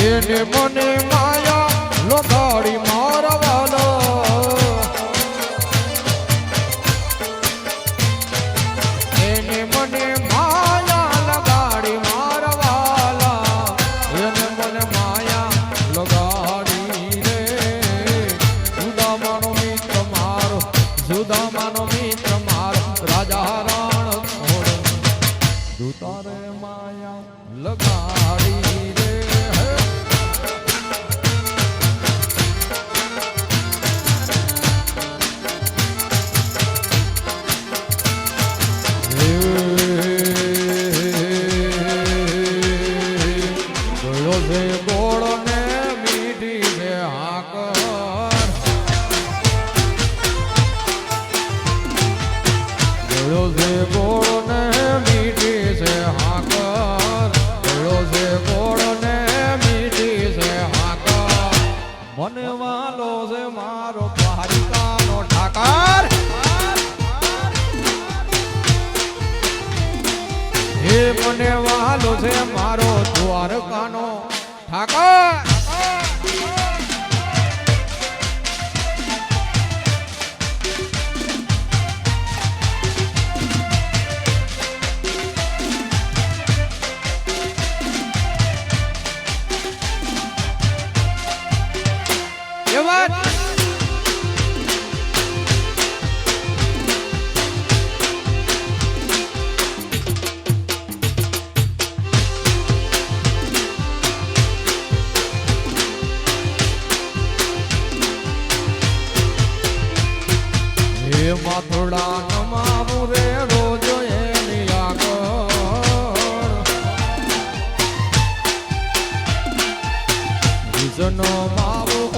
એને મને માયા લગાડી મારવાલો એને મને માયા લગાડી મારવાલા એને મને માયા લગાડી રે. સુદામાનો મિત્ર મારો સુદામાનો મિત્ર મારો, રાજા રાણ છોડ તું તારે માયા લગાડી મને વાલો છે મારો દ્વારકાનો ઠાકર. માથોડા નમાવું રે રોજ એની આગળ. બીજનો માવો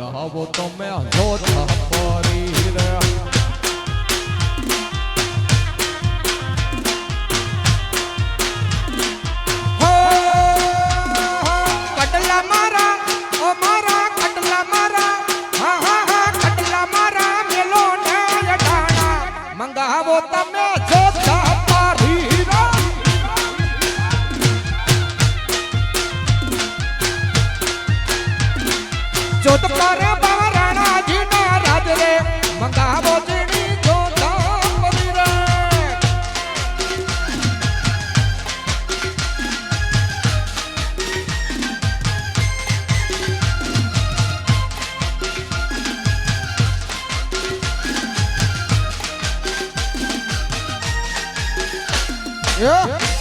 वो तो मैं झोट परी रे Yeah. yeah.